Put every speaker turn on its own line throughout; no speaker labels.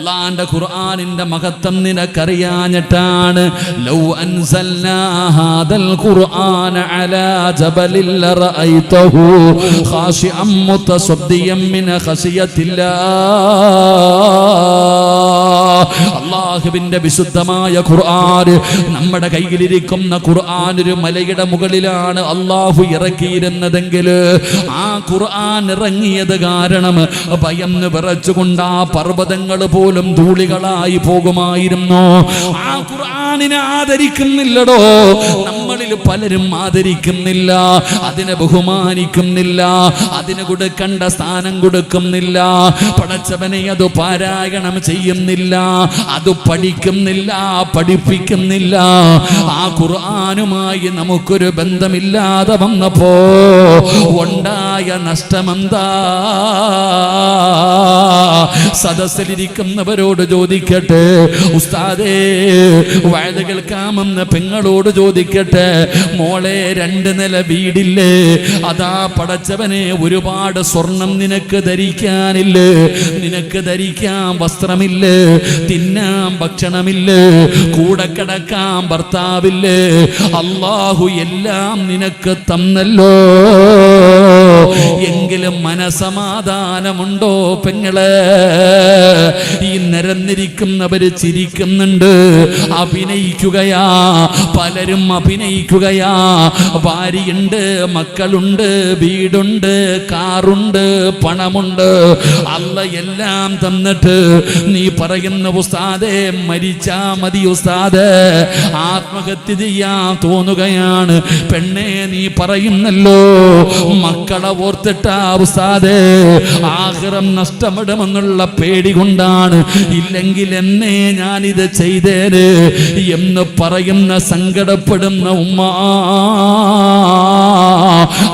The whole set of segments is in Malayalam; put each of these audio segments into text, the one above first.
അള്ളാന്റെ ഖുർആാനിന്റെ മഹത്വം നിനക്കറിയാഞ്ഞിട്ടാണ്. ലൗ അൻസൽനാ ഹാദൽ ഖുർആന അലാ ജബലിൽ ലറഅയ്തഹു ഖാശിഅം മുതസദ്ദിയം മിന ഖശിയത്തില്ലാ അള്ളാഹുവിന്റെ വിശുദ്ധമായ ഖുർആൻ. നമ്മുടെ കയ്യിലിരിക്കുന്ന ഖുർആൻ ഒരു മലയുടെ മുകളിലാണ് അള്ളാഹു ഇറക്കിയിരുന്നതെങ്കിൽ ആ ഖുർആൻ ഇറങ്ങിയത് കാരണം ഭയം വിറച്ചുകൊണ്ട് ആ പർവതങ്ങൾ പോലും ധൂളികളായി പോകുമായിരുന്നു. ആ ഖുർആനിനെ ആദരിക്കുന്നില്ലടോ. നമ്മളിൽ പലരും ആദരിക്കുന്നില്ല അതിനെ ബഹുമാനിക്കുന്നില്ല അതിന് കൊടുക്കേണ്ട സ്ഥാനം കൊടുക്കുന്നില്ല പടച്ചവനെ അത് പാരായണം ചെയ്യുന്നില്ല അത് പഠിക്കുന്നില്ല പഠിപ്പിക്കുന്നില്ല. ആ ഖുർആാനുമായി നമുക്കൊരു ബന്ധമില്ലാതെ വന്നപ്പോ ഉണ്ടായ നഷ്ടമെന്താ? സദസ്സിലിരിക്കുന്നവരോട് ചോദിക്കട്ടെ ഉസ്താദേ വഴുത കേൾക്കാമെന്ന് പെങ്ങളോട് ചോദിക്കട്ടെ മോളെ രണ്ട് നില വീടില്ലേ? അതാ പടച്ചവനെ ഒരുപാട് സ്വർണം നിനക്ക് ധരിക്കാനില്ലേ? നിനക്ക് ധരിക്കാൻ വസ്ത്രമില്ലേ? തിന്നാൻ ഭക്ഷണമില്ലേ? കൂടെ കിടക്കാൻ ഭർത്താവില്ലേ? അള്ളാഹു എല്ലാം നിനക്ക് തന്നല്ലോ. എങ്കിലും മനസമാധാനമുണ്ടോ പെങ്ങളെ? ഈ നിരന്നിരിക്കുന്നവര് ചിരിക്കുന്നുണ്ട്. അഭിനയിക്കുകയാ. പലരും അഭിനയിക്കുകയാ. ഭാര്യയുണ്ട് മക്കളുണ്ട് വീടുണ്ട് കാറുണ്ട് പണമുണ്ട്. അല്ല എല്ലാം തന്നിട്ട് നീ പറയുന്ന ഉസ്താദേ മരിച്ചാ മതി ഉസ്താദ്. ആത്മഹത്യ ചെയ്യാൻ തോന്നുകയാണ്. പെണ്ണെ നീ പറയുന്നല്ലോ മക്കളെ ഓർത്തിട്ടാ ഉസ്താദേ ആഹ്റം നഷ്ടപ്പെടുമെന്നുള്ള പേടി കൊണ്ടാണ്. ഇല്ലെങ്കിൽ എന്നേ ഞാനിത് ചെയ്തേന് എന്ന് പറയുന്ന സങ്കടപ്പെടുന്ന ഉമ്മ.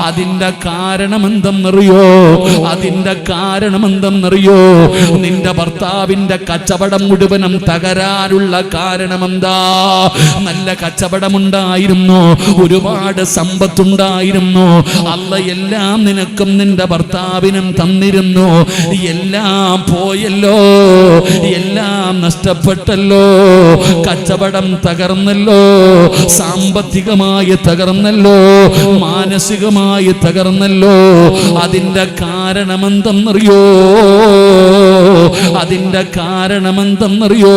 അതിന്റെ കാരണം എന്തെന്നറിയോ അതിന്റെ കാരണം എന്തെന്നറിയോ നിന്റെ ഭർത്താവിന്റെ കച്ചവടം മുഴുവനും തകരാനുള്ള കാരണം എന്താ നല്ല കച്ചവടമുണ്ടായിരുന്നു? ഒരുപാട് സമ്പത്തുണ്ടായിരുന്നു? അല്ല എല്ലാം നിനക്കും നിന്റെ ഭർത്താവിനും തന്നിരുന്നു. എല്ലാം പോയല്ലോ. എല്ലാം നഷ്ടപ്പെട്ടല്ലോ. കച്ചവടം തകർന്നല്ലോ. സാമ്പത്തികമായി തകർന്നല്ലോ. മാനസികമായി തകർന്നല്ലോ. അതിന്റെ കാരണമെന്തെന്നറിയോ? അതിന്റെ കാരണമെന്തെന്നറിയോ?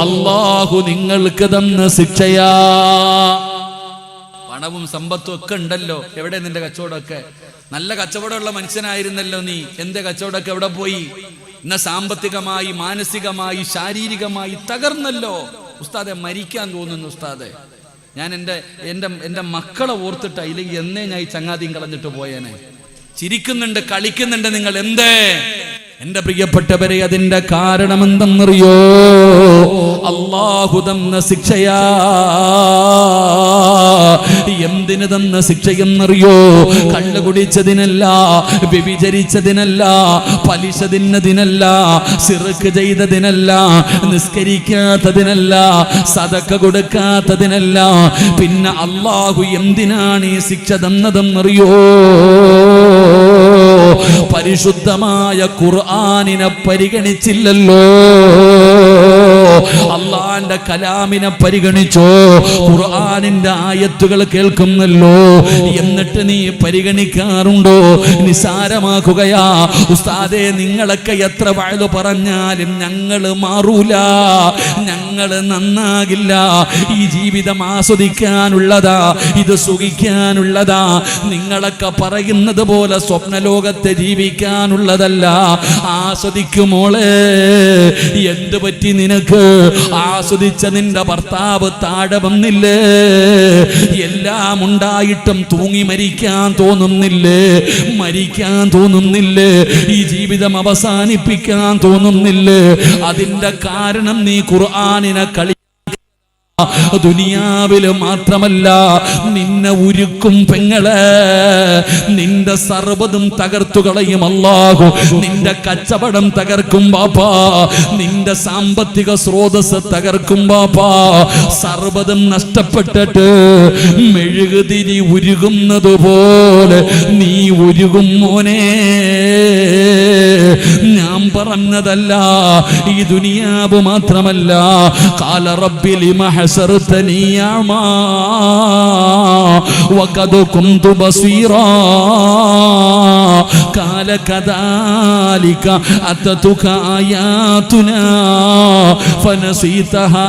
അള്ളാഹു നിങ്ങൾക്ക് തന്ന ശിക്ഷയാ. പണവും സമ്പത്തും ഒക്കെ ഉണ്ടല്ലോ. എവിടെ നിന്റെ കച്ചവടമൊക്കെ? നല്ല കച്ചവടമുള്ള മനുഷ്യനായിരുന്നല്ലോ നീ. എന്റെ കച്ചവടമൊക്കെ എവിടെ പോയി? ഇന്ന് സാമ്പത്തികമായി മാനസികമായി ശാരീരികമായി തകർന്നല്ലോ. ഉസ്താദെ മരിക്കാൻ തോന്നുന്നു ഉസ്താദെ. ഞാൻ എന്റെ എന്റെ എന്റെ മക്കളെ ഓർത്തിട്ടാ ഇല്ലെങ്കിൽ എന്നേ ഞാൻ ഈ ചങ്ങാതിയും കളഞ്ഞിട്ട് പോയേനെ. ചിരിക്കുന്നുണ്ട് കളിക്കുന്നുണ്ട് നിങ്ങൾ എന്തേ? എന്റെ പ്രിയപ്പെട്ടവരെ അതിന്റെ കാരണം എന്തെന്നറിയോ? അള്ളാഹു തന്ന ശിക്ഷയാ. എന്തിന് തന്ന ശിക്ഷയെന്നറിയോ? കള്ളു കുടിച്ചതിനല്ല വ്യഭിചരിച്ചതിനല്ല പലിശ തിന്നതിനല്ല സിറുക്ക് ചെയ്തതിനല്ല നിസ്കരിക്കാത്തതിനല്ല സതക്ക കൊടുക്കാത്തതിനല്ല. പിന്നെ അള്ളാഹു എന്തിനാണ് ഈ ശിക്ഷ തന്നതെന്നറിയോ? പരിശുദ്ധമായ ഖുർആനിനെ പരിഗണിച്ചില്ലല്ലോ. അള്ളാന്റെ കലാമിനെ പരിഗണിച്ചോ ഖുർആാനിന്റെ ആയത്തുകൾ കേൾക്കുന്നല്ലോ. എന്നിട്ട് നീ പരിഗണിക്കാറുണ്ടോ? നിസാരമാക്കുകയാ. ഉസ്താദെ നിങ്ങളൊക്കെ എത്ര വഴുതു പറഞ്ഞാലും ഞങ്ങൾ മാറൂല. ഞങ്ങൾ നന്നാകില്ല. ഈ ജീവിതം ആസ്വദിക്കാനുള്ളതാ. ഇത് സുഖിക്കാനുള്ളതാ. നിങ്ങളൊക്കെ പറയുന്നത് പോലെ സ്വപ്നലോകത്തെ ജീവിക്കാനുള്ളതല്ല. ആസ്വദിക്കുമോളെ എന്ത് പറ്റി നിനക്ക്? ആസ്വദിച്ച നിന്റെ ഭർത്താവ് താഴെ വന്നില്ലേ? എല്ലാം ഉണ്ടായിട്ടും തൂങ്ങി മരിക്കാൻ തോന്നുന്നില്ലേ? മരിക്കാൻ തോന്നുന്നില്ലേ? ഈ ജീവിതം അവസാനിപ്പിക്കാൻ തോന്നുന്നില്ലേ? അതിന്റെ കാരണം നീ ഖുർആാനിനെ കളി ദുനിയാവിൽ മാത്രമല്ല നിന്നെ ഉരുക്കും പെങ്ങളെ. നിന്റെ സർവതും തകർത്തു കളയും അല്ലാഹു. നിന്റെ കച്ചവടം തകർക്കും ബാപ്പാ. നിന്റെ സാമ്പത്തിക സ്രോതസ് തകർക്കും ബാപ്പാ. സർവതും നഷ്ടപ്പെട്ടിട്ട് മെഴുകുതിരി ഉരുകുന്നത് പോലെ നീ ഉരുകും മോനെ. ഞാൻ പറഞ്ഞതല്ല ഈ ദുനിയാവ് മാത്രമല്ല. കാലറബിലി റബ്ബി ലിമ ഹസർതനി അമാ വഖദ് കുന്തു ബസീറാ കാല കദാലിക അത്തതുക ആയാതുനാ ഫനസീതഹാ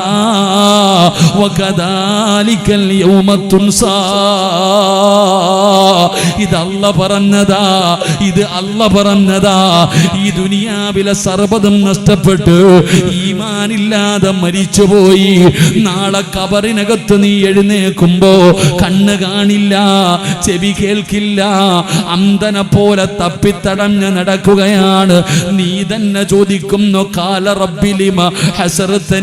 വകദാലിക اليوم തുൻസാ ഇത് അല്ല പറഞ്ഞതാ ഇത് അല്ല പറഞ്ഞതാ ഈ ദുനിയാവിലെ സർവ്വതും നഷ്ടപ്പെട്ട് ഈമാനില്ലാതെ മരിച്ചുപോയി നാളെ കബറിനകത്ത് നീ എഴുന്നേക്കുമ്പോ കണ്ണ് കാണില്ല ചെവി കേൾക്കില്ല അന്തനെ പോലെ തപ്പിത്തടഞ്ഞ് നടക്കുകയാണ്. നീ തന്നെ ചോദിക്കുന്നു കാല റബ്ബിലിമ ഹസറത്ത്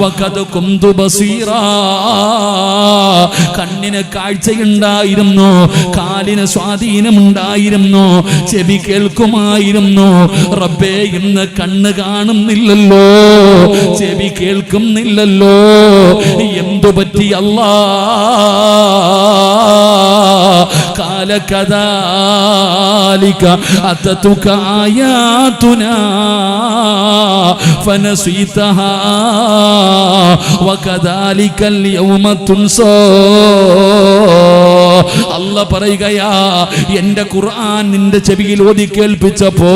വഖദ് കുന്തു കണ്ണിന് കാഴ്ചയുണ്ടായിരുന്നു കാലിന് സ്വാധീനമുണ്ടായിരുന്നു ചെവി കേൾക്കുമായിരുന്നു. റബ്ബേ ഇന്ന് കണ്ണ് കാണുന്നില്ലല്ലോ. ചെവി കേൾക്കുന്നില്ലല്ലോ എന്തു പറ്റി അല്ലാ കാലകദാലിക അത്തതുക ആയാതുനാ ഫനസീതഹാ വകദാലിക اليوم തുൻസാ അല്ല പറയുകയാ എന്റെ ഖുർആൻ നിന്റെ ചെവിയിൽ ഓതി കേൾപ്പിച്ചപ്പോ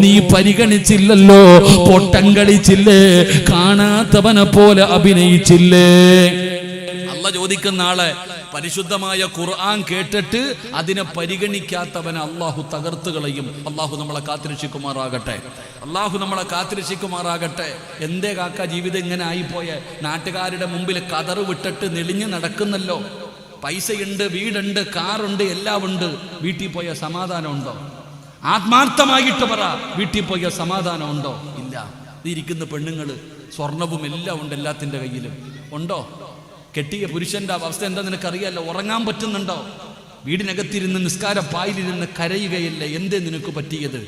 നീ പരിഗണിച്ചില്ലല്ലോ പൊട്ടം കളിച്ചില്ലേ കാണാത്തവനെ പോലെ അഭിനയിച്ചില്ലേ? അല്ല ചോദിക്കുന്ന ആളെ പരിശുദ്ധമായ ഖുർആൻ കേട്ടിട്ട് അതിനെ പരിഗണിക്കാത്തവനെ അള്ളാഹു തകർത്ത് കളയും. അള്ളാഹു നമ്മളെ കാത്തിരക്ഷിക്കുമാറാകട്ടെ. അള്ളാഹു നമ്മളെ കാത്തിരക്ഷിക്കുമാറാകട്ടെ. എന്തേ കാക്ക ജീവിതം ഇങ്ങനെ ആയിപ്പോയെ? നാട്ടുകാരുടെ മുമ്പിൽ കതറ് വിട്ടിട്ട് നെളിഞ്ഞ് നടക്കുന്നല്ലോ. പൈസയുണ്ട് വീടുണ്ട് കാറുണ്ട് എല്ലാം ഉണ്ട് വീട്ടിൽ പോയ സമാധാനം ഉണ്ടോ ആത്മാർത്ഥമായിട്ട് പറ വീട്ടിൽ പോയ സമാധാനം ഉണ്ടോ ഇല്ല ഇരിക്കുന്ന പെണ്ണുങ്ങൾ സ്വർണവും എല്ലാം ഉണ്ട് എല്ലാത്തിന്റെ കയ്യിലും. ഉണ്ടോ? കെട്ടിയ പുരുഷന്റെ അവസ്ഥ എന്താ നിനക്ക് നിനക്കറിയാലോ? ഉറങ്ങാൻ പറ്റുന്നുണ്ടോ? വീടിനകത്തിരുന്ന് നിസ്കാര പായിലിരുന്ന് കരയുകയല്ല. എന്തേ നിനക്ക് പറ്റിയത്?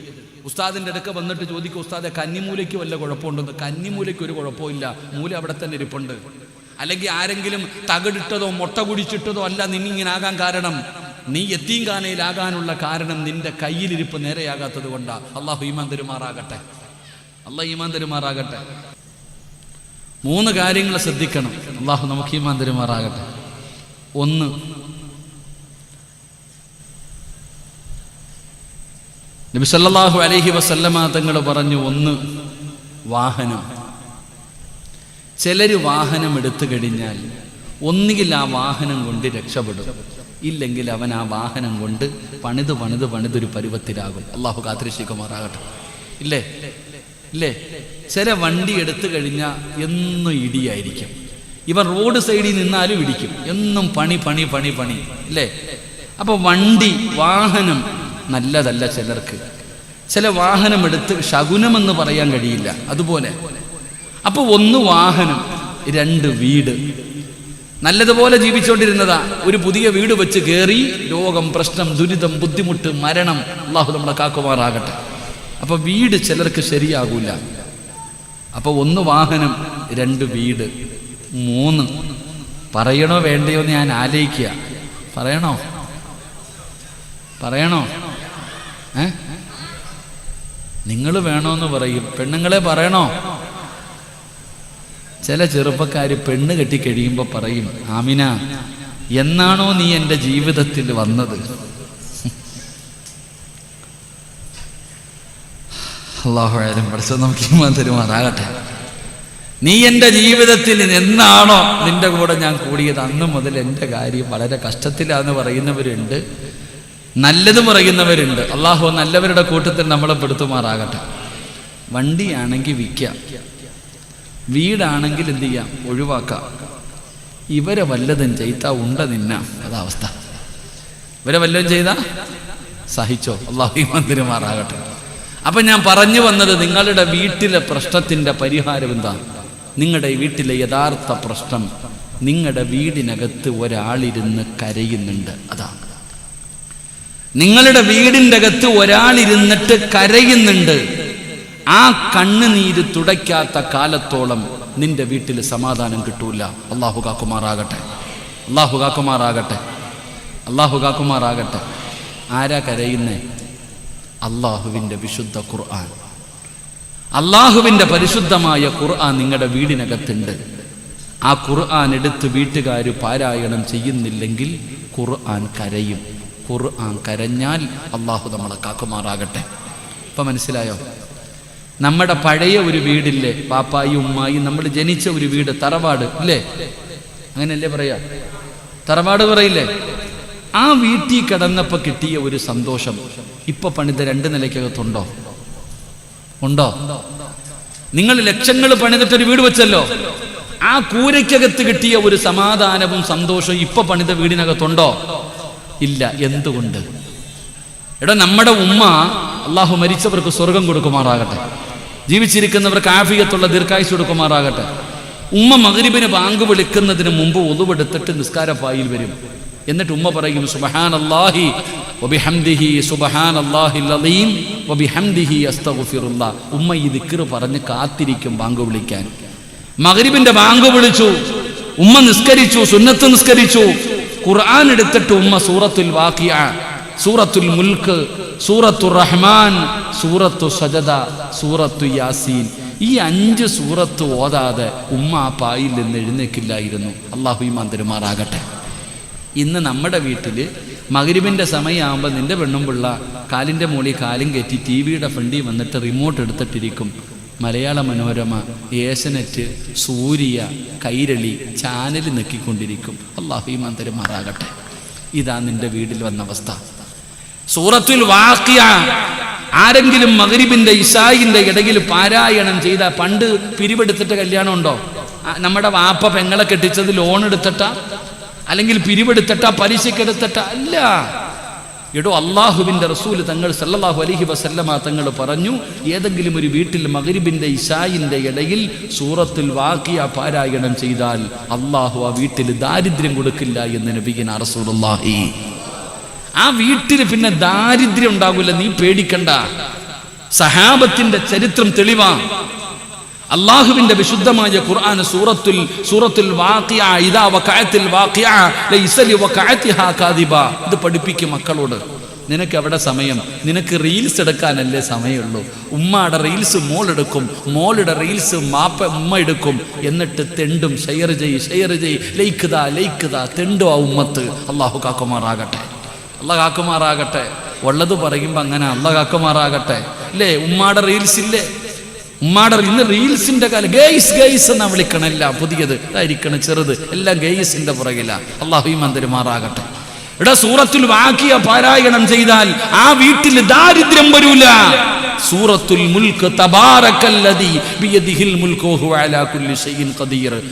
ഉസ്താദിന്റെ അടുക്ക വന്നിട്ട് ചോദിക്കും ഉസ്താദെ കന്നിമൂലയ്ക്ക് വല്ല കുഴപ്പമുണ്ടെന്ന്? കന്നിമൂലയ്ക്ക് ഒരു കുഴപ്പമില്ല. മൂല അവിടെ തന്നെ ഇരിപ്പുണ്ട്. അല്ലെങ്കിൽ ആരെങ്കിലും തകടിട്ടതോ മുട്ട കുടിച്ചിട്ടതോ അല്ല നിന്നിങ്ങനാകാൻ കാരണം. നീ എത്തീങ്കാനയിലാകാനുള്ള കാരണം നിന്റെ കയ്യിലിരിപ്പ് നേരെയാകാത്തത് കൊണ്ടാ. അള്ളാഹു ഈമാൻ തരുമാറാകട്ടെ. അള്ളാഹ് ഈമാൻ തരുമാറാകട്ടെ. മൂന്ന് കാര്യങ്ങൾ ശ്രദ്ധിക്കണം. അള്ളാഹു നമുക്ക് ഈമാൻ തരുമാറാകട്ടെ. ഒന്ന് നബിസല്ലാഹു അലഹി വസല്ലമ തങ്ങൾ പറഞ്ഞു ഒന്ന് വാഹനം. ചിലര് വാഹനം എടുത്തു കഴിഞ്ഞാൽ ഒന്നുകിൽ ആ വാഹനം കൊണ്ട് രക്ഷപ്പെടും. ഇല്ലെങ്കിൽ അവൻ ആ വാഹനം കൊണ്ട് പണിത് പണിത് പണിതൊരു പരുവത്തിലാകും. അള്ളാഹു കാത്തിരക്ഷിക്കുമാറാകട്ടെ. ഇല്ലേ? ഇല്ലേ? ചില വണ്ടി എടുത്തു കഴിഞ്ഞാൽ എന്നും ഇടിയായിരിക്കും. ഇവൻ റോഡ് സൈഡിൽ നിന്നാലും ഇടിക്കും. എന്നും പണി പണി പണി പണി. ഇല്ലേ? അപ്പൊ വണ്ടി വാഹനം നല്ലതല്ല ചിലർക്ക്. ചില വാഹനം എടുത്ത് ശകുനമെന്ന് പറയാൻ കഴിയില്ല. അതുപോലെ അപ്പൊ ഒന്ന് വാഹനം രണ്ട് വീട്. നല്ലതുപോലെ ജീവിച്ചുകൊണ്ടിരുന്നതാ ഒരു പുതിയ വീട് വെച്ച് കയറി രോഗം പ്രശ്നം ദുരിതം ബുദ്ധിമുട്ട് മരണം അള്ളാഹു നമ്മളെ കാക്കുമാറാകട്ടെ. അപ്പൊ വീട് ചിലർക്ക് ശരിയാകൂല. അപ്പൊ ഒന്ന് വാഹനം രണ്ട് വീട്. മൂന്ന് പറയണോ വേണ്ടയോ എന്ന് ഞാൻ ആലോചിക്കുക. പറയണോ? പറയണോ? ഏ? നിങ്ങൾ വേണോന്ന് പറയും. പെണ്ണുങ്ങളെ പറയണോ? ചില ചെറുപ്പക്കാർ പെണ്ണ് കെട്ടി കഴിയുമ്പോൾ പറയും ആമിന എന്നാണോ നീ എന്റെ ജീവിതത്തിൽ വന്നത്? അള്ളാഹുയാലും പഠിച്ചത് നമുക്ക് ഈമാൻ തരുമാറാകട്ടെ. നീ എന്റെ ജീവിതത്തിൽ എന്നാണോ നിന്റെ കൂടെ ഞാൻ കൂടിയത്? അന്ന് മുതൽ എന്റെ കാര്യം വളരെ കഷ്ടത്തിലാന്ന് പറയുന്നവരുണ്ട്. നല്ലത് പറയുന്നവരുണ്ട്. അള്ളാഹു നല്ലവരുടെ കൂട്ടത്തിൽ നമ്മളെ പെടുത്തുമാറാകട്ടെ. വണ്ടിയാണെങ്കിൽ വിൽക്കാം. വീടാണെങ്കിൽ എന്ത് ചെയ്യാം? ഒഴിവാക്കാം. ഇവരെ വല്ലതും ചെയ്ത ഉണ്ട നിന്ന. അതാവസ്ഥ ഇവരെ വല്ലതും ചെയ്ത? സഹിച്ചോ. അള്ളാഹു മന്ദിരമാറാകട്ടെ. അപ്പൊ ഞാൻ പറഞ്ഞു വന്നത് നിങ്ങളുടെ വീട്ടിലെ പ്രശ്നത്തിന്റെ പരിഹാരം എന്താ നിങ്ങളുടെ വീട്ടിലെ യഥാർത്ഥ പ്രശ്നം നിങ്ങളുടെ വീടിനകത്ത് ഒരാളിരുന്ന് കരയുന്നുണ്ട്. അതാ. നിങ്ങളുടെ വീടിന്റെ അകത്ത് ഒരാളിരുന്നിട്ട് കരയുന്നുണ്ട്. ആ കണ്ണുനീര് തുടയ്ക്കാത്ത കാലത്തോളം നിന്റെ വീട്ടിൽ സമാധാനം കിട്ടൂല. അള്ളാഹു കാക്കുമാറാകട്ടെ. അള്ളാഹു കാക്കുമാറാകട്ടെ. അള്ളാഹു കാക്കുമാറാകട്ടെ. ആരാ കരയുന്നേ? അള്ളാഹുവിന്റെ വിശുദ്ധ ഖുർആൻ. അള്ളാഹുവിന്റെ പരിശുദ്ധമായ ഖുർആൻ നിങ്ങളുടെ വീടിനകത്തുണ്ട്. ആ ഖുർആൻ എടുത്ത് വീട്ടുകാർ പാരായണം ചെയ്യുന്നില്ലെങ്കിൽ ഖുർആൻ കരയും. ഖുർആൻ കരഞ്ഞാൽ അള്ളാഹു നമ്മളെ കാക്കുമാറാകട്ടെ. ഇപ്പം മനസ്സിലായോ? നമ്മുടെ പഴയ ഒരു വീടില്ലേ? പാപ്പായി ഉമ്മായി നമ്മൾ ജനിച്ച ഒരു വീട് തറവാട് ഇല്ലേ? അങ്ങനെയല്ലേ പറയാ? തറവാട് പറയില്ലേ? ആ വീട്ടിൽ കിടന്നപ്പോൾ കിട്ടിയ ഒരു സന്തോഷം. ഇപ്പൊ പണിത രണ്ട് നിലയ്ക്കകത്തുണ്ടോ? ഉണ്ടോ? നിങ്ങൾ ലക്ഷങ്ങൾ പണിതിട്ടൊരു വീട് വെച്ചല്ലോ. ആ കൂരയ്ക്കകത്ത് കിട്ടിയ ഒരു സമാധാനവും സന്തോഷവും ഇപ്പൊ പണിത വീടിനകത്തുണ്ടോ? ഇല്ല. എന്തുകൊണ്ട്? എടാ നമ്മുടെ ഉമ്മ അള്ളാഹു മരിച്ചവർക്ക് സ്വർഗം കൊടുക്കുമാറാകട്ടെ. ജീവിച്ചിരിക്കുന്നവർക്ക് ആഫിയത്തുള്ള ദീർഘായുസ് കൊടുക്കുമാറാകട്ടെ. ഉമ്മ മകരിബിന് ബാങ്ക് വിളിക്കുന്നതിന് മുമ്പ് ഒതുവെടുത്തിട്ട് നിസ്കാരപ്പായിൽ വരും. എന്നിട്ട് ഉമ്മ പറയും സുബഹാൻ അല്ലാഹി വബിഹംദിഹി സുബഹാൻ അല്ലാഹിൽ അലീം വബിഹംദിഹി അസ്തഗ്ഫിറുല്ലാ. ഉമ്മ ഈ ദിക്ർ പറഞ്ഞ് കാത്തിരിക്കും ബാങ്ക് വിളിക്കാൻ. മകരിബിന്റെ ബാങ്ക് വിളിച്ചു. ഉമ്മ നിസ്കരിച്ചു സുന്നത്ത് നിസ്കരിച്ചു. ഖുർആൻ എടുത്തിട്ട് ഉമ്മ സൂറത്തുൽ വാക്കിയ സൂറത്തുൽ മുൽക്ക് സൂറത്തു റഹ്മാൻ സൂറത്തു സജദ സൂറത്തു യാസീൻ. ഈ അഞ്ച് സൂറത്ത് ഓതാതെ ഉമ്മ ആ പായിൽ നിന്ന് എഴുന്നേക്കില്ലായിരുന്നു. അള്ളാഹു തെരുമാറാകട്ടെ. ഇന്ന് നമ്മുടെ വീട്ടിൽ മകരിബിന്റെ സമയമാകുമ്പോൾ നിന്റെ പെണ്ണും പിള്ള കാലിന്റെ മുകളിൽ കാലും കയറ്റി ടി വിയുടെ ഫ്രണ്ടിൽ വന്നിട്ട് റിമോട്ട് എടുത്തിട്ടിരിക്കും. മലയാള മനോരമ ഏഷ്യനെറ്റ് സൂര്യ കൈരളി ചാനൽ നെക്കിക്കൊണ്ടിരിക്കും അള്ളാഹു തെരുമാറാകട്ടെ. ഇതാ നിന്റെ വീട്ടിൽ വന്ന അവസ്ഥ. സൂറത്തുൽ വാക്കിയ ആരെങ്കിലും മകരിബിന്റെ ഇസായിന്റെ ഇടയിൽ പാരായണം ചെയ്ത പണ്ട് പിരിവെടുത്തിട്ട് കല്യാണം ഉണ്ടോ നമ്മുടെ വാപ്പ പെങ്ങളെ കെട്ടിച്ചത് ലോൺ എടുത്തിട്ട? അല്ലെങ്കിൽ പിരിവെടുത്തിട്ട പലിശക്കെടുത്തിട്ട അല്ല. എടോ അള്ളാഹുവിന്റെ റസൂൽ തങ്ങൾ സല്ലാഹു അലഹി വസല്ലമ തങ്ങൾ പറഞ്ഞു ഏതെങ്കിലും ഒരു വീട്ടിൽ മകരിബിന്റെ ഇസായിന്റെ ഇടയിൽ സൂറത്തിൽ വാക്കിയ പാരായണം ചെയ്താൽ അള്ളാഹു ആ വീട്ടിൽ ദാരിദ്ര്യം കൊടുക്കില്ല എന്ന് നബിഗിന റസൂലുള്ളാഹി ആ വീട്ടിൽ പിന്നെ ദാരിദ്ര്യം ഉണ്ടാകില്ല നീ പേടിക്കണ്ട. സഹാബത്തിന്റെ ചരിത്രം തെളിവാ അള്ളാഹുവിന്റെ വിശുദ്ധമായ ഖുർആൻ സൂറത്തുൽ സൂറത്തുൽ ഇത് പഠിപ്പിക്കും മക്കളോട്. നിനക്ക് എവിടെ സമയം? നിനക്ക് റീൽസ് എടുക്കാനല്ലേ സമയമുള്ളൂ. ഉമ്മയുടെ റീൽസ് മോൾ എടുക്കും മോളുടെ റീൽസ് മാപ്പ ഉമ്മ എടുക്കും. എന്നിട്ട് തെണ്ടും ഷെയർ ചെയ്യ് ഷെയർ ചെയ് ലൈക്കുതാ ലൈക്കുതാ തെണ്ടും ആ ഉമ്മത്ത്. അള്ളാഹു കാക്കുമാറാകട്ടെ. അല്ല കാക്കുമാറാകട്ടെ. ഉള്ളത് പറയുമ്പോൾ അങ്ങനെ അല്ല കാക്കുമാറാകട്ടെ. അല്ലേ ഉമ്മാടെ റീൽസ് ഇല്ലേ? ഉമ്മാടെ ഇന്ന് റീൽസിന്റെ കാലം. ഗെയ്സ് ഗെയ്സ് എന്നാ വിളിക്കണം എല്ലാം. പുതിയത് ഇതായിരിക്കണം ചെറുത്. എല്ലാം ഗെയ്സിന്റെ പുറകില. അള്ളാഹു അന്തരുമാറാകട്ടെ ഇവിടെ സൂറത്തുൽ വാക്കിയ പാരായണം ചെയ്താൽ ആ വീട്ടിൽ ദാരിദ്ര്യം വരൂല. സൂറത്തുൽ മുൽക്ക് തബാറക്കല്ലതി ബിയദിഹിൽ മുൽക്കു വഹുവ അലാ കുല്ലി ഖദീർ.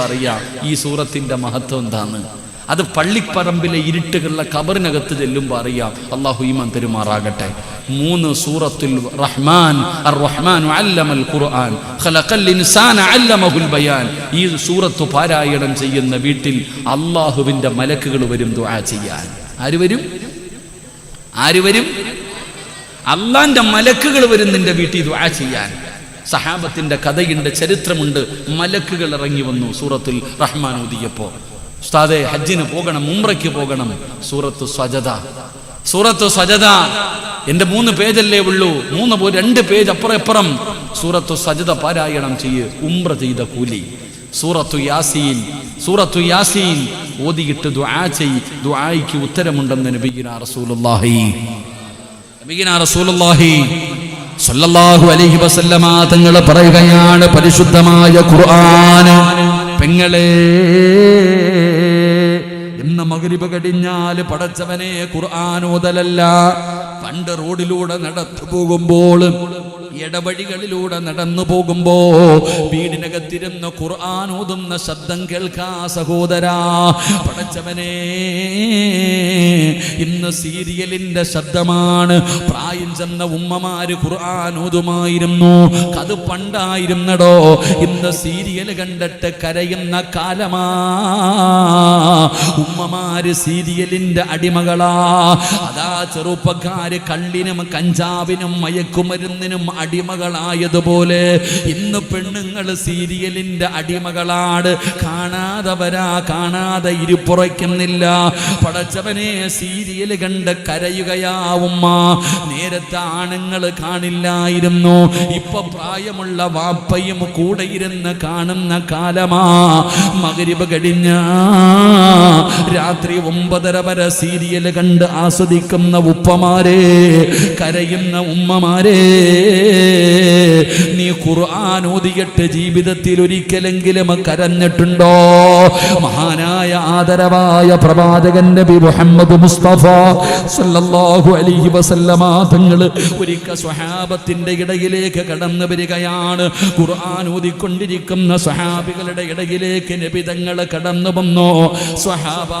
അറിയാം ഈ സൂറത്തിന്റെ മഹത്വം എന്താണ് അത് പള്ളിപ്പറമ്പിലെ ഇരുട്ടുകളുടെ കബറിനകത്ത് ചെല്ലുമ്പോൾ അറിയാം. അള്ളാഹു ഈമാൻ പെരുമാറാകട്ടെ മൂന്ന് സൂറത്തുൽ റഹ്മാൻ അർ റഹ്മാൻ അല്ലമൽ ഖുർആൻ ഖലഖൽ ഇൻസാന അല്ലമഹുൽ ബയാൻ. ഈ സൂറത്ത് പാരായണം ചെയ്യുന്ന വീട്ടിൽ അള്ളാഹുവിന്റെ മലക്കുകൾ വരും ദുആ ചെയ്യാൻ. ആര് വരും? ആര് വരും? അള്ളാന്റെ മലക്കുകൾ വരും നിന്റെ വീട്ടിൽ ദുആ ചെയ്യാൻ. സഹാബത്തിന്റെ കഥയുണ്ട് ചരിത്രമുണ്ട്. മലക്കുകൾ ഇറങ്ങി വന്നു സൂറത്തിൽ റഹ്മാൻ ഊതിയപ്പോ ഉസ്താദെ ഹജ്ജിന് പോകണം ഉംറയ്ക്ക് പോകണം. സൂറത്ത് സ്വജത സൂറത്ത് സജത എന്റെ മൂന്ന് പേജല്ലേ ഉള്ളൂ. മൂന്ന് പോ- രണ്ട് പേജ് അപ്പുറം അപ്പുറം സൂറത്ത് സജത പാരായണം ചെയ്യ്. ഉംറ ചെയ്ത കൂലി. സൂറത്തു യാസീൻ. സൂറത്തു യാസീൻ. ഓതിയിട്ട് ദുആ ചെയ് ദുആയ്ക്ക് ഉത്തരമുണ്ടെന്ന് നബിഗിന റസൂലുള്ളാഹി. നബിഗിന റസൂലുള്ളാഹി സല്ലല്ലാഹു അലൈഹി വസല്ലമ തങ്ങളെ പറയുകയാണ് പരിശുദ്ധമായ ഖുർആൻ. പെങ്ങളെ എന്ന മകരിപ കടിഞ്ഞാൽ പടച്ചവനെ ഖുർആൻ ഓതലല്ല പണ്ട് റോഡിലൂടെ നടത്തു പോകുമ്പോൾ ഇടവഴികളിലൂടെ നടന്നു പോകുമ്പോ വീടിനകത്തിരുന്ന ഖുർആൻ ഓതുന്ന ശബ്ദം കേൾക്കാ സഹോദരാ. പടച്ചവനെ ഇന്ന് സീരിയലിന്റെ ശബ്ദമാണ്. പ്രായം ചെന്ന ഉമ്മമാര് ഖുർആൻ ഓതുമായിരുന്നു. അത് പണ്ടായിരുന്നടോ. ഇന്ന് സീരിയൽ കണ്ടിട്ട് കരയുന്ന കാലമാ. ഉമ്മമാര് സീരിയലിന്റെ അടിമകളാ. അതാ ചെറുപ്പക്കാര് കള്ളിനും കഞ്ചാവിനും മയക്കുമരുന്നിനും അടിമകളായതുപോലെ ഇന്ന് പെണ്ണുങ്ങൾ സീരിയലിന്റെ അടിമകളാണ്. കാണാതെ വരാ കാണാതെ ഇരിപ്പുറയ്ക്കുന്നില്ല പടച്ചവനെ സീരിയൽ കണ്ട് കരയുകയാവുമ്മ. നേരത്തെ ആണുങ്ങൾ കാണില്ലായിരുന്നു. ഇപ്പൊ പ്രായമുള്ള വാപ്പയും കൂടെ ഇരുന്ന് കാണുന്ന കാലമാ. മകരിവ് കഴിഞ്ഞ രാത്രി ഒമ്പതര വരെ സീരിയൽ കണ്ട് ആസ്വദിക്കുന്ന ഉപ്പമാരെ കരയുന്ന ഉമ്മമാരെ നീ ഖുർആൻ ഓതിയിട്ട് ജീവിതത്തിൽ ഒരിക്കലെങ്കിലും കരഞ്ഞിട്ടുണ്ടോ? മഹാനായ ആദരവായ പ്രവാചകൻ നബി മുഹമ്മദ് മുസ്തഫ സല്ലല്ലാഹു അലൈഹി വസല്ലമ തങ്ങൾ ഒരിക്കൽ സ്വഹാബത്തിന്റെ ഇടയിലേക്ക് കടന്നു വരികയാണ്. ഖുർആൻ ഓതിക്കൊണ്ടിരിക്കുന്ന സ്വഹാബികളുടെ ഇടയിലേക്ക് നബി തങ്ങൾ കടന്നു വന്നു. സ്വഹാബ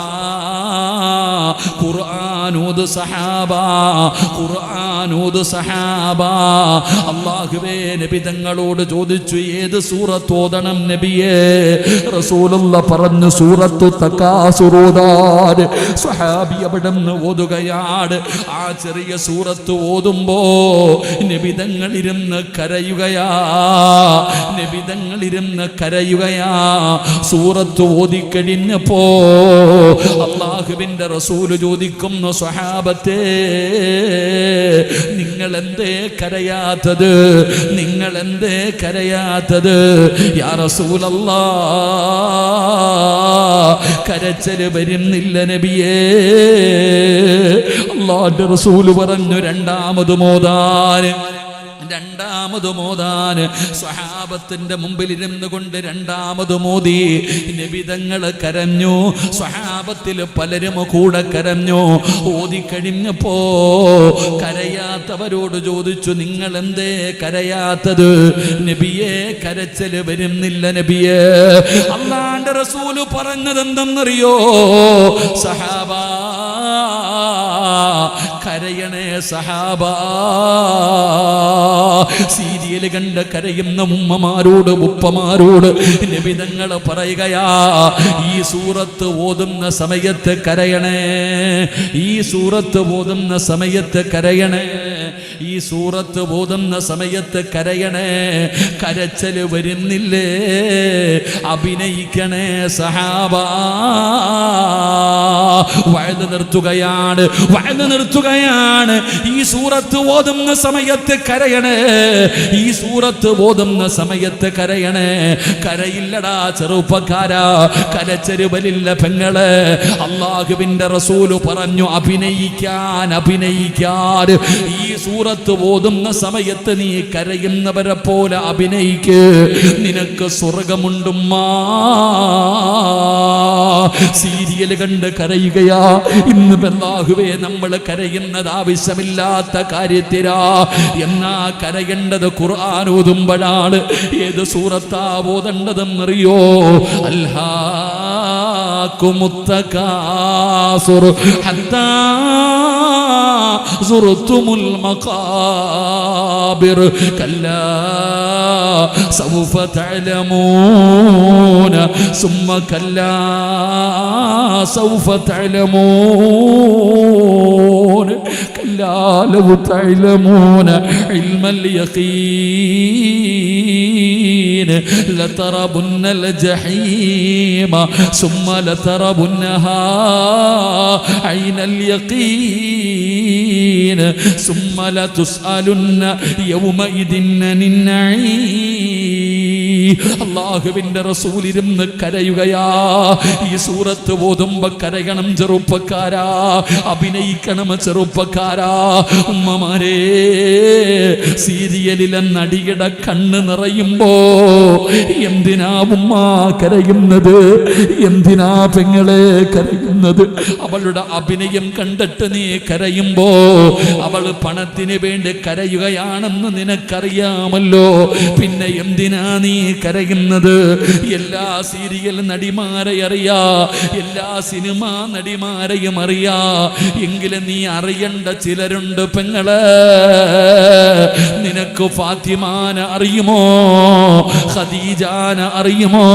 ഖുർആൻ ഓത് സ്വഹാബ ഖുർആൻ ഓത് സഹാബ അള്ളാഹുവേ നബി തങ്ങളോട് ചോദിച്ചു ഏത് സൂറത്ത് ഓതണം നബിയേ? റസൂലുള്ള പറഞ്ഞു സൂറത്തു തക്കാസുറൂദാൻ സ്വഹാബി അവിടെ നിന്ന് ഓതുകയാണ്. ആ ചെറിയ സൂറത്ത് ഓതുമ്പോ നബിതങ്ങളിരുന്ന് കരയുകയാ. നബിതങ്ങളിരുന്ന് കരയുകയാ. സൂറത്ത് ഓതിക്കഴിഞ്ഞപ്പോ അള്ളാഹുവിന്റെ റസൂൽ ചോദിക്കുന്നു സ്വഹാബത്തെ നിങ്ങൾ എന്തേ കരയാത്തത്? നിങ്ങൾ എന്തേ കരയാത്തത് കരച്ചൽ വരുന്നില്ല നബിയേ. അള്ളാന്റെ റസൂൽ പറഞ്ഞു രണ്ടാമത് മോദാൻ രണ്ടാമത് മോദാന് സ്വഹാബത്തിന്റെ മുമ്പിൽ ഇരുന്നു കൊണ്ട് രണ്ടാമത് മോദി നബിതങ്ങൾ കരഞ്ഞു. സ്വഹാബത്തിൽ പലരും കൂടെ കരഞ്ഞു. ഓതിക്കഴിഞ്ഞപ്പോ കരയാത്തവരോട് ചോദിച്ചു നിങ്ങൾ എന്തേ കരയാത്തത്? നബിയെ കരച്ചൽ വരുന്നില്ല നബിയെ. അള്ളാന്റെ റസൂൽ പറഞ്ഞത് എന്തെന്നറിയോ സഹാബ കരയണേ സഹാബാ. സീരിയൽ കണ്ട് കരയുന്ന ഉമ്മമാരോട് ഉപ്പമാരോട് നിബിതങ്ങൾ പറയുകയാ ഈ സൂറത്ത് ഓതുന്ന സമയത്ത് കരയണേ ഈ സൂറത്ത് ഓതുന്ന സമയത്ത് കരയണേ ഈ സൂറത്ത് ഓതുന്ന സമയത്ത് കരയണേ കരച്ചൽ വരുന്നില്ലേ? അഭിനയിക്കണേ സഹാബ. വഴുത് നിർത്തുകയാണ് വഴുത് നിർത്തുകയാണ്. ഈ സൂറത്ത് ഓതുന്ന സമയത്ത് കരയണേ ഈ സൂറത്ത് ഓതുന്ന സമയത്ത് കരയണേ. കരയില്ലടാ ചെറുപ്പക്കാരാ കരച്ചെരുവലില്ല പെങ്ങൾ. അള്ളാഹുവിന്റെ റസൂൽ പറഞ്ഞു അഭിനയിക്കാൻ അഭിനയിക്കാൻ ഈ സൂറത്ത് ഓതുന്ന സമയത്ത് നീ കരയുന്നവരെ പോലെ അഭിനയിക്ക്. നിനക്ക് സ്വർഗമുണ്ടുമ്മാ. സീരിയൽ കണ്ട് കരയുകയാ. ഇന്ന് ബല്ലാഹുവേ നമ്മൾ കരയുന്നത് ആവശ്യമില്ലാത്ത കാര്യത്തിരാ എന്നാ കരയേണ്ടത് ഖുർആൻ ഓതുമ്പോഴാണ് ഏത് സൂറത്താ ഓതേണ്ടതെന്നറിയോ അൽഹാക്കുമുത്തകാസുർ ഹത്താ زرتم المقابر كلا سوف تعلمون ثم كلا سوف تعلمون كلا لو تعلمون علم اليقين. لتربن الجحيم ثم لتربنها عين اليقين. ثم لتسألن يومئذ عن النعيم. അള്ളാഹുവിന്റെ റസൂലിരുന്ന് കരയുകയാ. ഈ സൂറത്ത് ഓതുമ്പോ കരയണം ചെറുപ്പക്കാരാ. അഭിനയിക്കണം ചെറുപ്പക്കാരാ. ഉമ്മമാരെ സീരിയലിലെ നടിയുടെ കണ്ണ് നിറയുമ്പോ എന്തിനാ ഉമ്മ കരയുന്നത്? എന്തിനാ പെങ്ങളെ കരയുന്നത്? അവളുടെ അഭിനയം കണ്ടിട്ട് നീ കരയുമ്പോ അവൾ പണത്തിന് വേണ്ടി കരയുകയാണെന്ന് നിനക്കറിയാമല്ലോ. പിന്നെ എന്തിനാ നീ കരയുന്നത്. എല്ലാ സീരിയൽ നടിമാരെ അറിയാ എല്ലാ സിനിമ നടിമാരെയും അറിയാ. എങ്കിലും നീ അറിയേണ്ട ചിലരുണ്ട് പെങ്ങൾ. നിനക്ക് ഫാത്തിമാന അറിയുമോ? ഖദീജാന അറിയുമോ?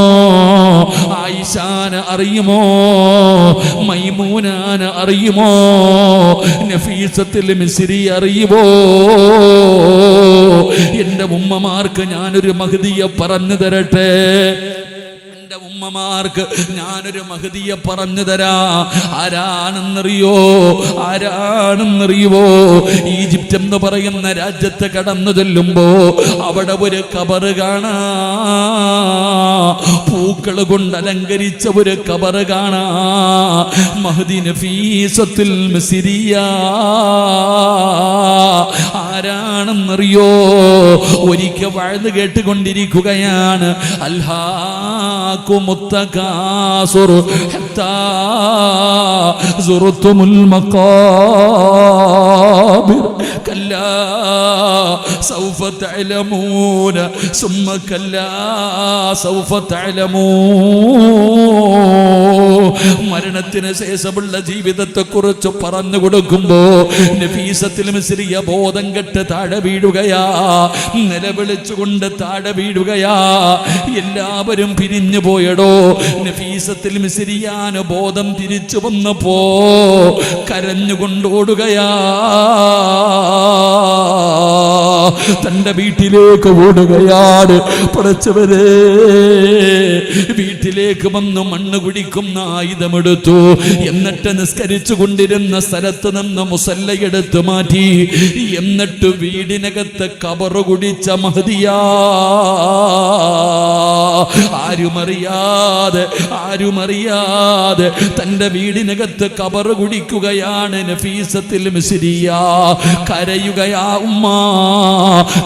ആയിഷാന അറിയുമോ? മൈമൂനാന അറിയുമോ? നഫീസത്തിൽ മിസ്രി അറിയുമോ എന്റെ ഉമ്മമാർക്ക് ഞാനൊരു മഹതിയെ പറഞ്ഞു തരട്ടെ? എന്റെ ഉമ്മമാർക്ക് ഞാനൊരു മഹതിയെ പറഞ്ഞു തരാ. ആരാണെന്നറിയോ? ആരാണെന്നറിയുവോ? ഈജിപ്റ്റ് എന്ന് പറയുന്ന രാജ്യത്ത് കടന്നു ചെല്ലുമ്പോ അവിടെ ഒരു കബറ് കാണാ. പൂക്കൾ കൊണ്ട് അലങ്കരിച്ച ഒരു കബറ് കാണാ. മഹദി നഫീസത്തിൽ സിരിയ ആരാണെന്നറിയോ? ഒരിക്കൽ വാഴ്ന്നു കേട്ടുകൊണ്ടിരിക്കുകയാണ്. അൽഹാക്കുമുത്തകാസുർ ഹത്താ زرتم المقابر كلا സൗഫ തഅലമൂന ثم كلا സൗഫ തഅലമൂ മരണത്തിന് ശേഷമുള്ള ജീവിതത്തെ കുറിച്ച് പറഞ്ഞു കൊടുക്കുമ്പോ നഫീസത്തിൽ മിസ്രിയ ബോധം കെട്ട് താഴെ വീഴുകയാ. നിലവിളിച്ചുകൊണ്ട് താഴെ വീഴുകയാ. എല്ലാവരും പിരിഞ്ഞു പോയടോ. നഫീസത്തിൽ മിസ്രിയാന് ബോധം തിരിച്ചു വന്നപ്പോ കരഞ്ഞുകൊണ്ടോടുകയാ തന്റെ വീട്ടിലേക്ക് ഓടുകയാണ് പടച്ചവരെ. വീട്ടിലേക്ക് വന്ന് മണ്ണ് കുടിക്കുന്ന ആയുധമെടുത്തു. എന്നിട്ട് നിസ്കരിച്ചു കൊണ്ടിരുന്ന സ്ഥലത്ത് നിന്ന് മുസല്ലയെടുത്ത് മാറ്റി. എന്നിട്ട് വീടിനകത്ത് കബറ് കുടിച്ച മഹതിയാ. ആരുമറിയാതെ ആരുമറിയാതെ തന്റെ വീടിനകത്ത് കബറ് കുടിക്കുകയാണ് നഫീസത്തിൽ മിസിരിയ. കരയുകയാ ഉമ്മ.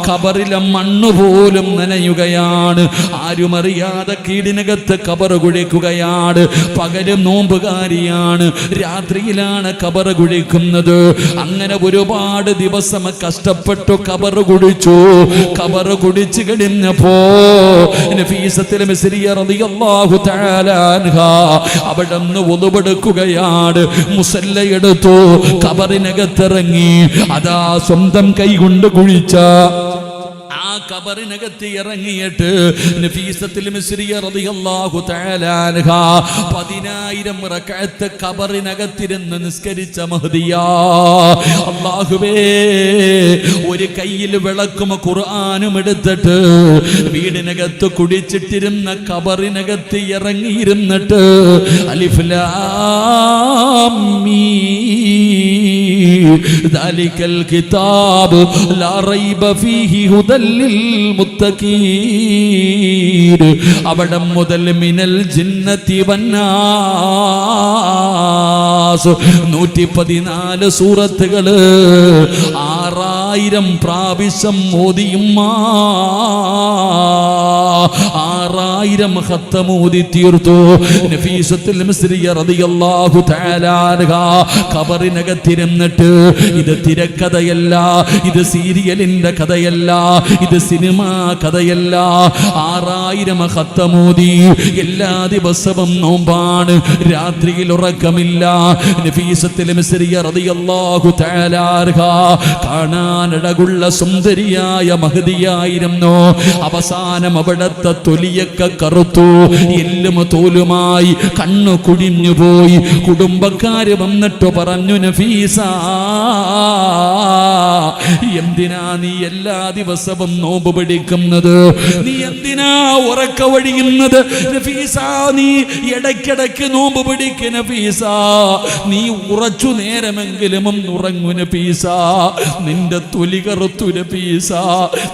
കബറിലെ മണ്ണ് പോലും നനയുകയാണ്. ആരുമറിയാതെ കീടിനകത്ത് കബറ് കുഴിക്കുകയാണ് പകലും നോമ്പുകാരിയാണ്. രാത്രിയിലാണ് കബറ് കുഴിക്കുന്നത് അങ്ങനെ ഒരുപാട് ദിവസം കഷ്ടപ്പെട്ടു കബറ് കുടിച്ചു. കബറ് കുടിച്ചു കഴിഞ്ഞപ്പോ നഫീസത്തിൽ റളിയല്ലാഹു തആല അൻഹ അവിടെ നിന്ന് ഒതുവെടുക്കുകയാണ് മുസല്ലയെടുത്തു കബറിനകത്തിറങ്ങി. അതാ സ്വന്തം കൈ കൊണ്ട് കുഴിച്ച ആ കബറിനകത്ത് ഇറങ്ങിയിട്ട് നഫീസത്തിൽ മിസ്രിയ റളിയല്ലാഹു തആല അൻഹ പതിനായിരം റക്അത്ത് കബറിനകത്തിരുന്ന് നിസ്കരിച്ച മഹദിയാ അല്ലാഹുവേ ഒരു കയ്യിൽ വിളക്കും ഖുർആനും എടുത്തിട്ട് വീടിനകത്ത് കുടിച്ചിട്ടിരുന്ന കബറിനകത്ത് ഇറങ്ങിയിരുന്നിട്ട് അലിഫ് ലാം മീം ذلك الكتاب لا ريب فيه هدى للمتقين അവിടെ മുതൽ മിനൽ ജിന്നത്തി വന്നാസ്. നൂറ്റി പതിനാല് സൂറത്തുകൾ ആറായിരം പ്രാവശ്യം മോദിയുമ്മാ ആറായിരം ഹത്തമോദി തീർത്തു. നഫീസത്തിൽ ഇത് തിരക്കഥയല്ല ഇത് സീരിയലിന്റെ കഥയല്ല ഇത് സിനിമാ കഥയല്ല. ആറായിരം ഹത്തമോദി എല്ലാ ദിവസവും നോമ്പാണ്. രാത്രിയിൽ ഉറക്കമില്ല. കാണാനടകുള്ള സുന്ദരിയായ മഹതിയായിരുന്നു. അവസാനം അവിടത്തെ തൊലിയൊക്കെ കറുത്തു. എല്ലും തോലുമായി കണ്ണു കുടിഞ്ഞു പോയി. കുടുംബക്കാര് വന്നിട്ട് പറഞ്ഞു നഫീസ എന്തിനാ നീ എല്ലാ ദിവസവും നോമ്പ് നോമ്പ് പിടിക്കുന്നത്. നീ എന്തിനാ ഉറക്ക വഴിയുന്നത്? നീ ഇടയ്ക്കിടയ്ക്ക് നോമ്പ് പിടിക്കുന്ന നഫീസ. നീ ഉറച്ചു നേരമെങ്കിലും ഉറങ്ങു നഫീസ. നിന്റെ തൊലി കറുത്തു നഫീസ.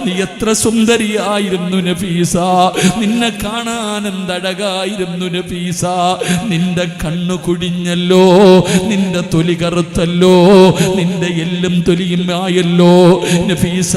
നീ എത്ര സുന്ദരിയായിരുന്നു നഫീസ. നിന്നെ കാണാൻ എന്തഴകായിരുന്നു നഫീസ. നിന്റെ കണ്ണു കുടിഞ്ഞല്ലോ. നിന്റെ തൊലി കറുത്തല്ലോ. നിന്റെ എല്ലും തൊലിയും ആയല്ലോ നഫീസ.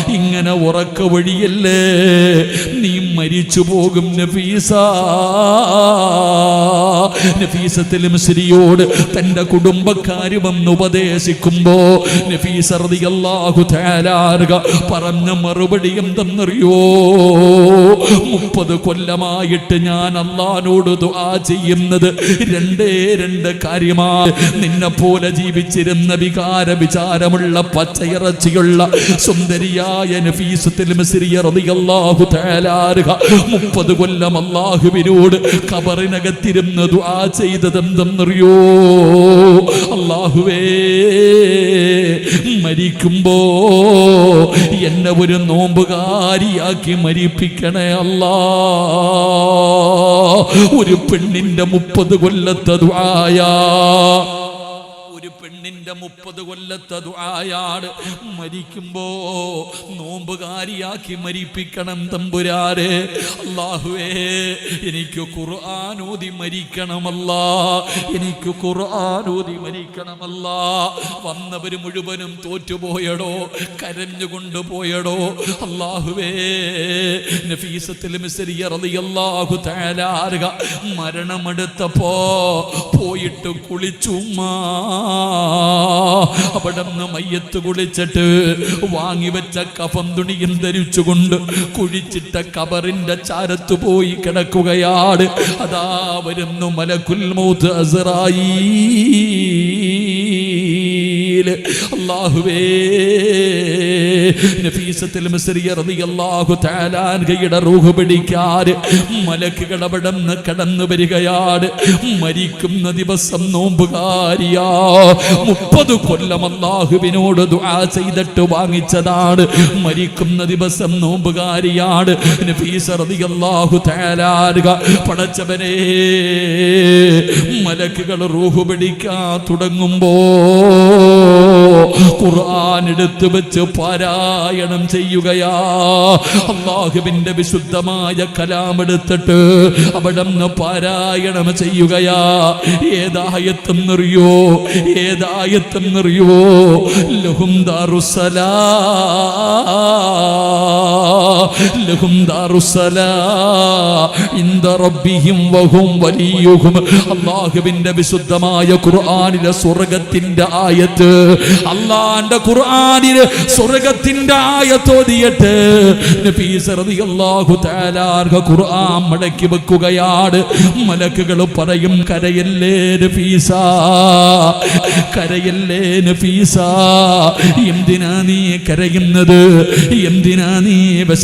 ഇങ്ങനെ ഉറക്ക വഴിയല്ലേ? നീ മരിച്ചു പോകും നഫീസ. നഫീസത്തിലും തന്റെ കുടുംബക്കാര് വന്ന് ഉപദേശിക്കുമ്പോ നഫീസ റളിയല്ലാഹു തആല പറഞ്ഞ മറുപടി എന്തെന്നറിയോ? മുപ്പത് കൊല്ലമായിട്ട് ഞാൻ അള്ളഹാനോട് ദുആ ചെയ്യുന്നത് രണ്ടേ രണ്ട് കാര്യമാണ്. നിന്നെ പോലെ ജീവിച്ചിരുന്ന വികാര വിചാരമുള്ള പച്ചയിറച്ചിയുള്ള സുന്ദരിയായ മുപ്പത് കൊല്ലം അള്ളാഹുവിനോട് കബറിനകത്തിരുന്ന് ദുആ ചെയ്തതെന്തെന്നറിയോ? അള്ളാഹുവേ മരിക്കുമ്പോ എന്നെ ഒരു നോമ്പുകാരിയാക്കി മരിപ്പിക്കണേ അല്ലാ. ഒരു പെണ്ണിന്റെ മുപ്പത് കൊല്ലത്തെ ദുആയാ. ഒരു പെണ്ണിന്റെ മുപ്പത് കൊല്ലത്തെ ദുആയാണ്. മരിക്കുമ്പോ നോമ്പുകാരിയാക്കി മരിപ്പിക്കണം തമ്പുരാരെ അള്ളാഹുവേ എനിക്ക് ഖുർആാനോതി മരിക്കണമല്ല. എനിക്ക് ഖുർആാനോതി മരിക്കണമല്ല. വന്നവര് മുഴുവനും തോറ്റുപോയടോ കരഞ്ഞുകൊണ്ട് പോയടോ. അള്ളാഹുവേ നഫീസത്തിൽ റളിയല്ലാഹു തആല മരണമെടുത്തപ്പോ പോയിട്ട് കുളിച്ചുമ്മാ അവിടെ നിന്ന് മയ്യത്ത് കുളിച്ചിട്ട് വാങ്ങിവെച്ച കഫം തുണിയും ധരിച്ചുകൊണ്ട് കുഴിച്ചിട്ട കബറിന്റെ ചാരത്ത് പോയി കിടക്കുകയാണ്. അതാ വരുന്നു മലക്കുൽ മൗത്ത് അസറായി. അള്ളാഹുവേ നഫീസത്തിൽ റളിയല്ലാഹു തആല അൻഹയുടെ റൂഹ് പിടിക്കാറ് മലക്കുകൾ അവിടെ നിന്ന് കടന്നു വരികയാണ്. മരിക്കുന്ന ദിവസം നോമ്പുകാരിയാ മുപ്പത് കൊല്ലം അള്ളാഹുവിനോട് ദുആ ചെയ്തിട്ട് വാങ്ങിച്ചതാണ്. മരിക്കുന്ന ദിവസം നോമ്പുകാരിയാണ് നഫീസ റളിയല്ലാഹു തആല അൻഹ പടച്ചവനെ മലക്കുകൾ റൂഹ് പിടിക്കാൻ തുടങ്ങുമ്പോ ഖുർആൻ എടുത്തു വെച്ച് പാരായണം ചെയ്യുകയാ. അള്ളാഹുവിന്റെ വിശുദ്ധമായ കലാം എടുത്തിട്ട് അവിടെ നിന്ന് പാരായണം ചെയ്യുകയാ. ഏതായത്തും ഏതായത്തെന്നറിയോ? ഏതായത്തും ലഹും ദാറുസലാ ലഹും ഇന്ദ റബ്ബിഹിം വഹും വലിയുഹും. അള്ളാഹുവിന്റെ വിശുദ്ധമായ ഖുർആനിലെ സ്വർഗത്തിന്റെ ആയത്ത് അള്ളാന്റെ ഖുർആനിൽ സ്വർഗത്തിന്റെ റളിയല്ലാഹു തആല ഖുർആൻ മടക്കി വെക്കുകയാണ്. മലക്കുകൾ പറയും കരയല്ലേ നഫീസ കരയല്ലേ നഫീസ എന്തിനാ നീ കരയുന്നത്? എന്തിനാ നീ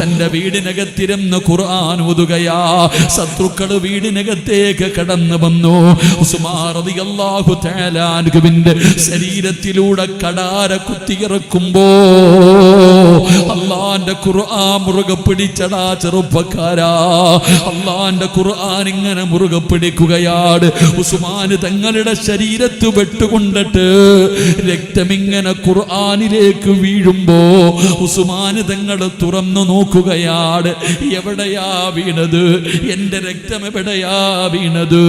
തന്റെ വീടിനകത്തിരുന്ന് ഖുർആൻ ഓതുകയാ. ശത്രുക്കൾ വീടിനകത്തേക്ക് കടന്നു വന്നു. റളിയല്ലാഹു തആല ശരീരത്തിലൂടെ കടാര കുത്തിയിറക്കുമ്പോ അള്ളാന്റെ ഖുർആൻ മുറുകെ പിടിച്ചടാ ചെറുപ്പക്കാരാ. അള്ളാന്റെ ഖുർആൻ ഇങ്ങനെ മുറുകെ പിടിക്കുകയാണ്. ഉസ്മാന് തങ്ങളുടെ ശരീരത്ത് വെട്ടുകൊണ്ടിട്ട് രക്തമിങ്ങനെ ഖുർആനിലേക്ക് വീഴുമ്പോ ഉസ്മാന് തങ്ങൾ തുറന്നു നോക്കുകയാണ്. എവിടെയാ വീണത്? എന്റെ രക്തം എവിടെയാ വീണത്?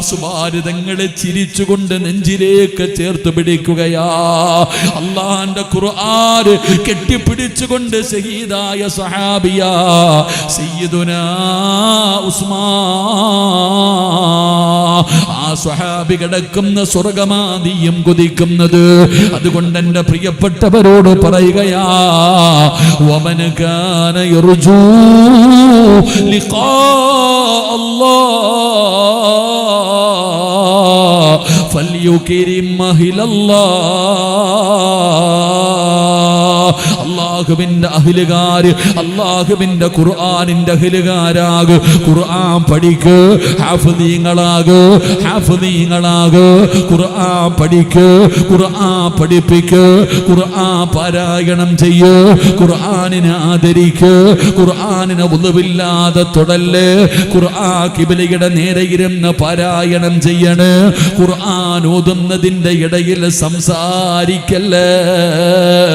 സുമാരിതങ്ങളെ ചിരിച്ചുകൊണ്ട് നെഞ്ചിലേക്ക് ചേർത്ത് പിടിക്കുകയാ. അള്ളാന്റെ ഖുർആൻ കെട്ടിപ്പിടിച്ചുകൊണ്ട് ഷഹീദായ സഹാബിയ. സയ്യിദുനാ ഉസ്മാൻ. സ്വഹാബി കിടക്കുന്ന സ്വർഗമാദിയും കുതിക്കുന്നത്. അതുകൊണ്ട് എന്റെ പ്രിയപ്പെട്ടവരോട് പറയുകയാ വമനകാന യർജൂ ലിഖാ അള്ളാഹുവിന്റെ അഹിലുകാര് അള്ളാഹുവിന്റെ ഖുർആാനിന്റെ അഹിലുകാരാക് ഖുർആൻ പഠിക്ക് ഹാഫിദീങ്ങളാക് ഹാഫിദീങ്ങളാക് ഖുർആൻ പഠിക്ക് ഖുർആൻ പഠിപ്പിക്ക് ഖുർആൻ പാരായണം ചെയ്യ്. ഖുർആനിനെ ആദരിക്ക് ഖുർആനിനെ ഒന്നുമില്ലാതെ തുടൽ. ഖുർആൻ കിബിലയുടെ നേരെ ഇരുന്ന് പാരായണം ചെയ്യണ്. ഖുർആൻ ഓതുന്നതിന്റെ ഇടയിൽ സംസാരിക്കല്ലേ?